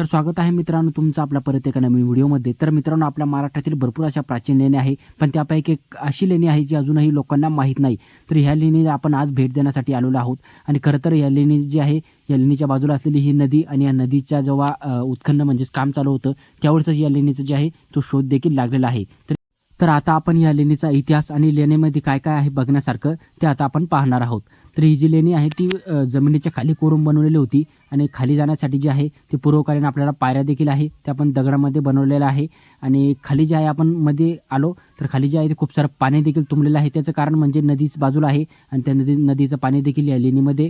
तर स्वागत आहे मित्रांनो तुमचं आपल्या परत एका नवीन व्हिडिओमध्ये. तर मित्रांनो आपल्या महाराष्ट्रातील भरपूर अशा प्राचीन लेणी आहे पण त्यापैकी एक अशी लेणी आहे जी अजूनही लोकांना माहीत नाही. तर ह्या लेणीला आपण आज भेट देण्यासाठी आलेलो आहोत. आणि खरं तर ह्या लेणी जी आहे या लेणीच्या बाजूला असलेली ही नदी आणि या नदीच्या जेव्हा उत्खनन म्हणजेच काम चालू होतं त्यावेळेस या लेणीचं जे आहे तो शोध देखील लागलेला आहे. तर तर आता आपण या लेणीचा इतिहास आणि लेणीमध्ये काय काय आहे बघण्यासारखं ते आता आपण पाहणार आहोत. तर ही जी लेणी आहे ती जमिनीच्या खाली कोरून बनवलेली होती आणि खाली जाण्यासाठी जी आहे ती पूर्वकालीन आपल्याला पायऱ्या देखील आहे त्या आपण दगडामध्ये बनवलेल्या आहे आणि खाली जे आहे आपण मध्ये आलो तर खाली जे आहे ते खूप सारं पाणी देखील तुंबलेलं आहे. त्याचं कारण म्हणजे नदीच बाजूला आहे आणि त्या नदी नदीचं पाणी देखील या लेणीमध्ये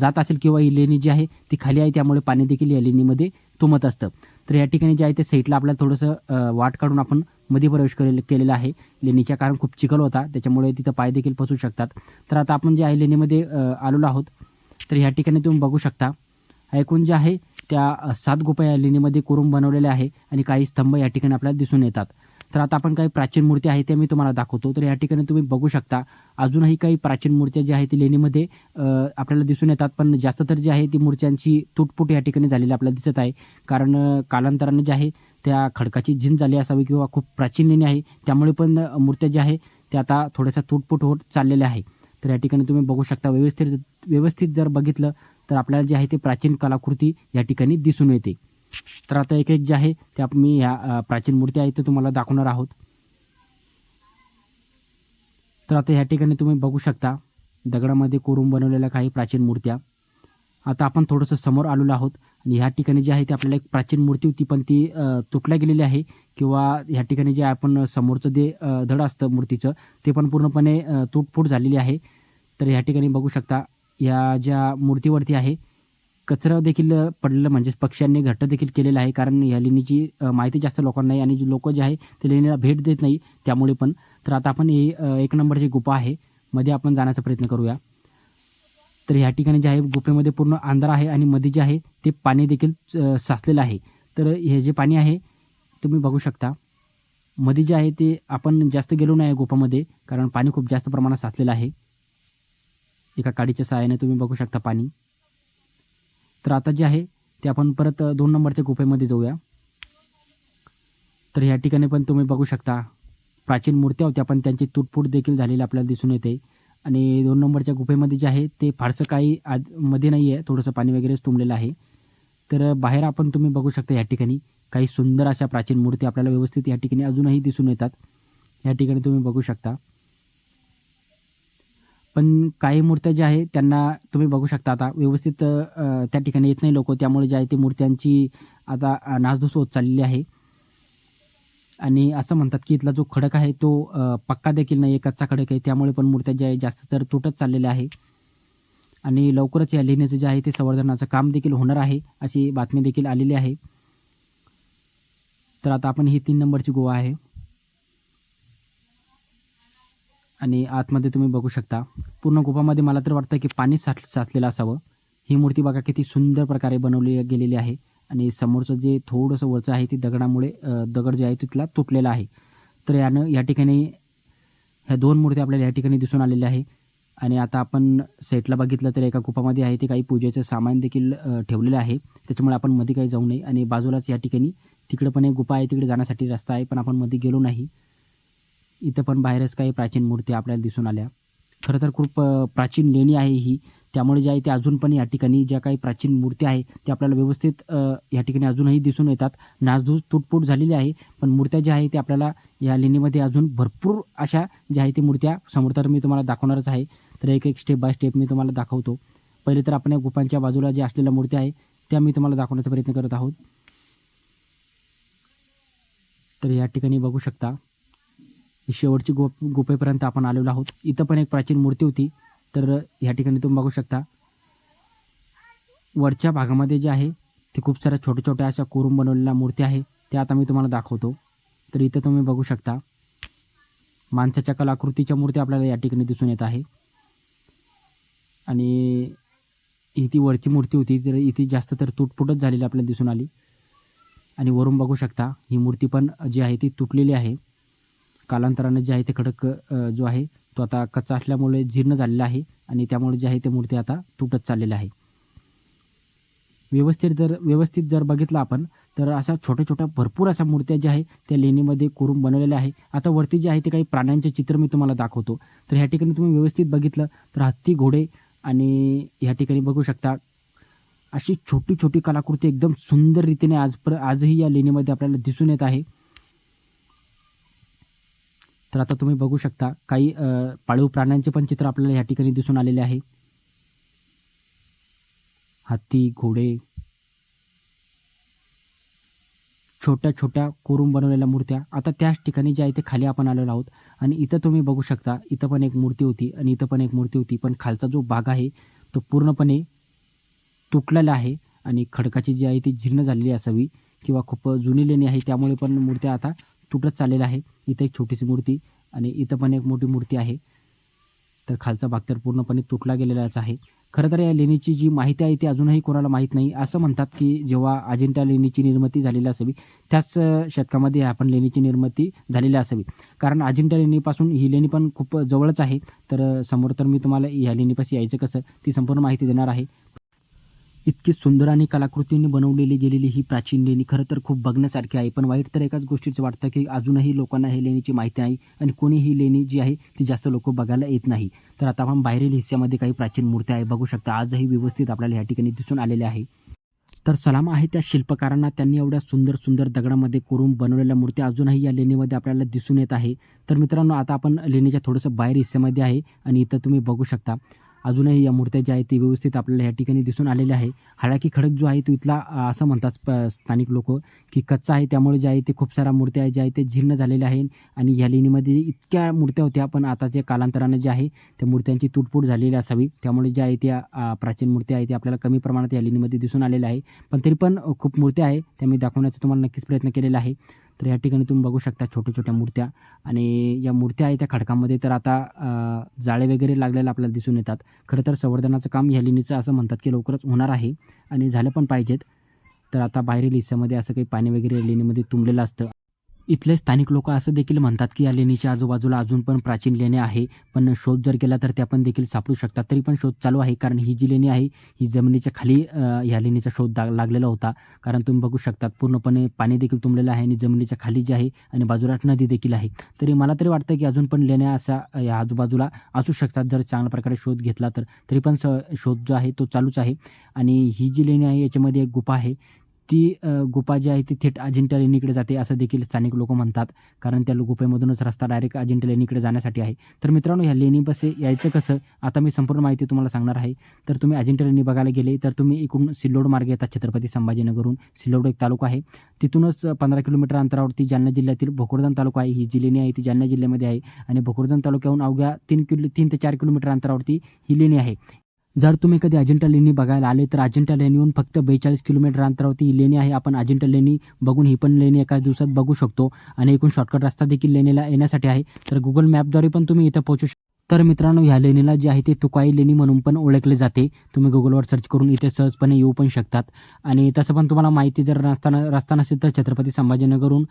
जात असेल किंवा ही लेणी जी आहे ती खाली आहे त्यामुळे पाणी देखील या लेणीमध्ये तुंबत असतं. तर या ठिकाणी जे आहे ते साईडला आपल्याला थोडंसं वाट काढून आपण मध्ये प्रवेश केले केलेला आहे. लेणीच्या कारण खूप चिखल होता. त्याच्यामुळे तिथं पाय देखील फसू शकतात. तर आता आपण जे आहे लेणीमध्ये आलेलो आहोत तर ह्या ठिकाणी तुम्ही बघू शकता. ऐकून जे आहे त्या सात गुफा या लेणीमध्ये कोरून बनवलेल्या आहे आणि काही स्तंभ या ठिकाणी आपल्याला दिसून येतात. तर आता आपण काही प्राचीन मूर्ती आहे त्या मी तुम्हाला दाखवतो. तर या ठिकाणी तुम्ही बघू शकता अजूनही काही प्राचीन मूर्त्या ज्या आहेत ती लेणीमध्ये आपल्याला दिसून येतात पण जास्त तर जी आहे ती मूर्त्यांची तुटपुट या ठिकाणी झालेली आपल्याला दिसत आहे. कारण कालांतराने जे आहे त्या खडकाची झिंज झाली असावी किंवा खूप प्राचीन लेणी आहे त्यामुळे पण मूर्त्या ज्या आहे त्या आता थोड्याशा तुटपुट होत चाललेल्या आहे. तर या ठिकाणी तुम्ही बघू शकता व्यवस्थित व्यवस्थित जर बघितलं तर आपल्याला जे आहे ते प्राचीन कलाकृती या ठिकाणी दिसून येते. तर आता एक एक जे आहे ते मी ह्या प्राचीन मूर्ती आहे ते तुम्हाला दाखवणार आहोत. तर आता ह्या ठिकाणी तुम्ही बघू शकता दगडामध्ये कोरून बनवलेल्या काही प्राचीन मूर्त्या. आता आपण थोडंसं समोर आलेलो आहोत आणि ह्या ठिकाणी जे आहे ते आपल्याला एक प्राचीन मूर्ती होती पण ती तुटल्या गेलेली आहे किंवा ह्या ठिकाणी जे आपण समोरचं जे धड असतं मूर्तीचं ते पण पूर्णपणे तुटफूट झालेली आहे. तर ह्या ठिकाणी बघू शकता या ज्या मूर्तीवरती आहे कचरा देखील पडलेलं म्हणजेच पक्ष्यांनी घट्ट देखील केलेलं आहे. कारण ह्या लेणीची माहिती जास्त लोकांना नाही आणि जी लोक जे आहे ते लेणीला भेट देत नाही. त्यामुळे पण. तर आता आपण हे एक नंबरची गुफा आहे मध्ये आपण जाण्याचा प्रयत्न करूया. तर ह्या ठिकाणी जे आहे गुफेमध्ये पूर्ण अंधार आहे आणि मध्ये जे आहे ते पाणी देखील साचलेलं आहे. तर हे जे पाणी आहे तुम्ही बघू शकता. मध्ये जे आहे ते आपण जास्त गेलो नाही गुफामध्ये. कारण पाणी खूप जास्त प्रमाणात साचलेलं आहे. एका काडीच्या सहाय्याने तुम्ही बघू शकता पाणी. तर आता जे आहे ते आपण परत दोन नंबरच्या गुफेमध्ये जाऊया. तर ह्या ठिकाणी पण तुम्ही बघू शकता प्राचीन मूर्त्या होत्या पण त्यांची तुटफूट देखील झालेली आपल्याला दिसून येते. आणि दोन नंबरच्या गुफेमध्ये जे आहे ते फारसं काही आत मध्ये नाही आहे थोडंसं पाणी वगैरेच तुंबलेलं आहे. तर बाहेर आपण तुम्ही बघू शकता या ठिकाणी काही सुंदर अशा प्राचीन मूर्ती आपल्याला व्यवस्थित या ठिकाणी अजूनही दिसून येतात. या ठिकाणी तुम्ही बघू शकता. पण काही मूर्त्या ज्या आहेत त्यांना तुम्ही बघू शकता आता. व्यवस्थित त्या ठिकाणी येत नाही लोक. त्यामुळे जे आहे ते मूर्त्यांची आता नासधूस होत चाललेली आहे. आणि असं म्हणतात की इथला जो खडक आहे तो पक्का देखील नाही कच्चा खडक आहे. त्यामुळे पण मूर्त्या ज्या आहे जास्त तर तुटत चाललेल्या आहे. आणि लवकरच या लिहिण्याचं जे आहे ते संवर्धनाचं काम देखील होणार आहे अशी बातमी देखील आलेली आहे. तर आता आपण ही तीन नंबरची गोवा आहे. आणि आतमध्ये तुम्ही बघू शकता. पूर्ण गुफामध्ये मला तर वाटतं की पाणी साठ साचलेलं असावं. ही मूर्ती बघा किती सुंदर प्रकारे बनवली गेलेली आहे. आणि समोरचं जे थोडंसं वरचं आहे ते दगडामुळे दगड जे आहे तिथला तुटलेला आहे. तर यानं या ठिकाणी ह्या दोन मूर्ती आपल्याला या ठिकाणी दिसून आलेल्या आहे. आणि आता आपण साईटला बघितलं तर एका गुफामध्ये आहे ते काही पूजेचं सामान देखील ठेवलेलं आहे. त्याच्यामुळे आपण मध्ये काही जाऊ नये. आणि बाजूलाच या ठिकाणी तिकडे पण एक गुफा आहे तिकडे जाण्यासाठी रस्ता आहे पण आपण मध्ये गेलो नाही. इथं पण बाहेरच काही प्राचीन मूर्ती आपल्याला दिसून आल्या. खरं तर खूप प्राचीन लेणी आहे ही. त्यामुळे जे आहे ते अजून पण या ठिकाणी ज्या काही प्राचीन मूर्ती आहे त्या आपल्याला व्यवस्थित या ठिकाणी अजूनही दिसून येतात. नासधूस तुटपूट झालेली आहे पण मूर्त्या ज्या आहे त्या आपल्याला या लेणीमध्ये अजून भरपूर अशा ज्या आहे ते मूर्त्या समोर तर मी तुम्हाला दाखवणारच आहे. तर एक एक स्टेप बाय स्टेप मी तुम्हाला दाखवतो. पहिले तर आपण या गुफांच्या बाजूला ज्या असलेल्या मूर्त्या आहे त्या मी तुम्हाला दाखवण्याचा प्रयत्न करत आहोत. तर या ठिकाणी बघू शकता. शेवटची गो गुफेपर्यंत आपण आलेलो आहोत. इथं पण एक प्राचीन मूर्ती होती. तर ह्या ठिकाणी तुम्ही बघू शकता. वरच्या भागामध्ये जे आहे ते खूप साऱ्या छोट्या छोट्या अशा कोरून बनवलेल्या मूर्ती आहे. त्या आता मी तुम्हाला दाखवतो. तर इथं तुम्ही बघू शकता. माणसाच्या कलाकृतीच्या मूर्ती आपल्याला या ठिकाणी दिसून येत आहे. आणि ही ती वरची मूर्ती होती. तर इथे जास्त तर तुटफुटच झालेली आपल्याला दिसून आली. आणि वरून बघू शकता ही मूर्ती पण जी आहे ती तुटलेली आहे. कालांतराने जे आहे ते खडक जो आहे तो आता कच्चा असल्यामुळे जीर्ण झालेला आहे आणि त्यामुळे जे आहे ते मूर्ती आता तुटत चाललेल्या आहे. व्यवस्थित जर व्यवस्थित जर बघितलं आपण तर अशा छोट्या छोट्या भरपूर अशा मूर्त्या ज्या आहे त्या लेणीमध्ये कोरून बनवलेल्या आहे. आता वरती जे आहे ते काही प्राण्यांचे चित्र मी तुम्हाला दाखवतो. तर ह्या ठिकाणी तुम्ही व्यवस्थित बघितलं तर हत्ती घोडे आणि ह्या ठिकाणी बघू शकता अशी छोटी छोटी कलाकृती एकदम सुंदर रीतीने आज पर आजही या लेणीमध्ये आपल्याला दिसून येत आहे. तर आता तुम्ही बघू शकता काही पाळीव प्राण्यांचे पण चित्र आपल्याला ह्या ठिकाणी दिसून आलेले आहे. हत्ती घोडे छोट्या छोट्या कोरून बनवलेल्या मूर्त्या. आता त्याच ठिकाणी ज्या आहे खाली आपण आलेलो आहोत आणि इथं तुम्ही बघू शकता इथं पण एक मूर्ती होती आणि इथं पण एक मूर्ती होती. पण खालचा जो भाग आहे तो पूर्णपणे तुटलेला आहे आणि खडकाची जी आहे ती जीर्ण झालेली असावी किंवा खूप जुनी लेणी आहे त्यामुळे पण मूर्त्या आता तुटत चाललेला आहे. इथं एक छोटीशी मूर्ती आणि इथं पण एक मोठी मूर्ती आहे. तर खालचा भाग तर पूर्णपणे तुटला गेलेलाच आहे. खरं तर या लेणीची जी माहिती आहे ती अजूनही कोणाला माहीत नाही. असं म्हणतात की जेव्हा अजिंठा लेणीची निर्मिती झालेली असावी त्याच शतकामध्ये आपण लेणीची निर्मिती झालेली असावी. कारण अजिंठा लेणीपासून ही लेणी पण खूप जवळच आहे. तर समोर तर मी तुम्हाला ह्या लेणीपाशी यायचं कसं ती संपूर्ण माहिती देणार आहे. इतकी सुंदर आणि कलाकृतीने बनवलेली गेलेली ही प्राचीन लेणी खरं तर खूप बघण्यासारखी आहे. पण वाईट तर एकाच गोष्टीचं वाटतं की अजूनही लोकांना हे लेणीची माहिती नाही आणि कोणी ही लेणी जी आहे ती जास्त लोक बघायला येत नाही. तर आता आपण बाहेरील हिस्स्यामध्ये काही प्राचीन मूर्त्या आहे बघू शकता. आजही व्यवस्थित आपल्याला या ठिकाणी दिसून आलेल्या आहे. तर सलाम आहे त्या शिल्पकारांना. त्यांनी एवढ्या सुंदर सुंदर दगडामध्ये कोरून बनवलेल्या मूर्त्या अजूनही या लेणीमध्ये आपल्याला दिसून येत आहे. तर मित्रांनो आता आपण लेणीच्या थोडंसं बाहेर हिस्स्यामध्ये आहे आणि इथं तुम्ही बघू शकता. अजूनही या मूर्त्या ज्या आहेत ते व्यवस्थित आपल्याला या ठिकाणी दिसून आलेल्या आहे. हालाकी खडक जो आहे तो इथला असं म्हणतात स्थानिक लोक की कच्चा आहे. त्यामुळे जे आहे ते खूप साऱ्या मूर्त्या आहेत ज्या आहेत ते जीर्ण झालेल्या आहेत. आणि ह्या लेणीमध्ये इतक्या मूर्त्या होत्या पण आता जे कालांतरानं जे आहे त्या मूर्त्यांची तुटफूट झालेली असावी. त्यामुळे ज्या आहे त्या प्राचीन मूर्त्या आहेत ते आपल्याला कमी प्रमाणात या लेणीमध्ये दिसून आलेल्या आहे पण तरी पण खूप मूर्त्या आहे त्या मी दाखवण्याचा तुम्हाला नक्कीच प्रयत्न केलेला आहे. तर या ठिकाणी तुम्ही बघू शकता छोट्या छोट्या मूर्त्या. आणि या मूर्त्या आहेत त्या खडकामध्ये. तर आता जाळे वगैरे लागलेलं आपल्याला दिसून येतात. खरं तर संवर्धनाचं काम ह्या लेणीचं असं म्हणतात की लवकरच होणार आहे. आणि झालं पण पाहिजेत. तर आता बाहेरील हिस्स्यामध्ये असं काही पाणी वगैरे या लेणीमध्ये तुंबलेलं असतं. इथले स्थानिक लोक असं देखील म्हणतात की या लेणीच्या आजूबाजूला अजून पण प्राचीन लेण्या आहे. पण शोध जर केला तर त्या पण देखील सापडू शकतात. तरी पण शोध चालू आहे. कारण ही जी लेणी आहे ही जमिनीच्या खाली ह्या लेणीचा शोध लागलेला होता. कारण तुम्ही बघू शकतात पूर्णपणे पाणी देखील तुंबलेलं आहे आणि जमिनीच्या खाली जे आहे आणि बाजूला नदी देखील आहे. तरी मला तरी वाटतं की अजून पण लेण्या अशा या आजूबाजूला असू शकतात. जर चांगल्या प्रकारे शोध घेतला तर तरी पण स शोध जो आहे तो चालूच आहे. आणि ही जी लेणी आहे याच्यामध्ये एक गुफा आहे. ती गुफा जी आहे ती थेट अजिंठा लेणीकडे जाते असं देखील स्थानिक लोक म्हणतात. कारण त्या गुफेमधूनच रस्ता डायरेक्ट अजिंठा लेणीकडे जाण्यासाठी आहे. तर मित्रांनो ह्या लेणी बसे यायचं कसं? आता मी संपूर्ण माहिती तुम्हाला सांगणार आहे. तर तुम्ही अजिंठा लेणी बघायला गेले तर तुम्ही इकडून सिल्लोड मार्ग येतात छत्रपती संभाजीनगरहून. सिल्लोड एक तालुका आहे. तिथूनच पंधरा किलोमीटर अंतरावरती जालना जिल्ह्यातील भोकरदन तालुका आहे. ही जी लेणी आहे ती जालना जिल्ह्यामध्ये आहे. आणि भोकरदन तालुक्याहून अवघ्या तीन किलो तीन ते चार किलोमीटर अंतरावरती ही लेणी आहे. जर तुम्ही कधी अजिंठा लेणी बघायला आले तर अजिंठा लेणीहून फक्त बेचाळीस किलोमीटर अंतरावरती ही लेणी आहे. आपण अजिंठा लेणी बघून ही पण लेणी एका दिवसात बघू शकतो. आणि एकूण शॉर्टकट रस्ता देखील लेणीला येण्यासाठी आहे. तर गुगल मॅपद्वारे पण तुम्ही इथं पोहोचू शकता तर मित्रांनो ह्या लेणीला जे आहे ते तुकाई लेणी म्हणून पण ओळखले जाते. तुम्ही गुगलवर सर्च करून इथे सहजपणे येऊ पण शकतात. आणि तसं पण तुम्हाला माहिती जर नसताना रस्ता नसेल तर छत्रपती संभाजीनगरहून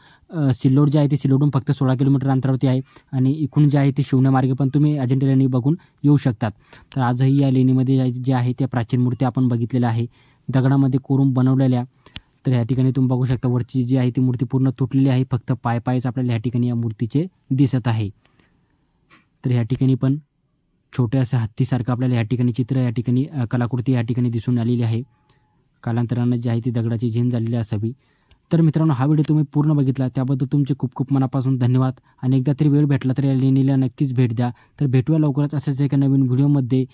सिल्लोड जे आहे ते सिल्लोडहून फक्त सोळा किलोमीटर अंतरावरती आहे. आणि इकडून जे आहे ते शिवण्यामार्गे पण तुम्ही अजिंठा लेणी बघून येऊ शकतात. तर आजही या लेणीमध्ये जे आहे त्या प्राचीन मूर्ती आपण बघितलेल्या आहे. दगडामध्ये कोरून बनवलेल्या. तर ह्या ठिकाणी तुम्ही बघू शकता वरची जी आहे ती मूर्ती पूर्ण तुटलेली आहे. फक्त पाय पायच आपल्याला ह्या ठिकाणी या मूर्तीचे दिसत आहे. तर ह्या ठिकाणी पण छोट्या असं हत्तीसारखं आपल्याला ह्या ठिकाणी चित्र या ठिकाणी कलाकृती या ठिकाणी दिसून आलेली आहे. कालांतरानं जी आहे ती दगडाची झेन झालेली असावी. तर मित्रांनो हा व्हिडिओ तुम्ही पूर्ण बघितला त्याबद्दल तुमचे खूप खूप मनापासून धन्यवाद. आणि एकदा तरी वेळ भेटला तर या लेणीला नक्कीच भेट द्या. तर भेटूया लवकरच असंच एका नवीन व्हिडिओमध्ये.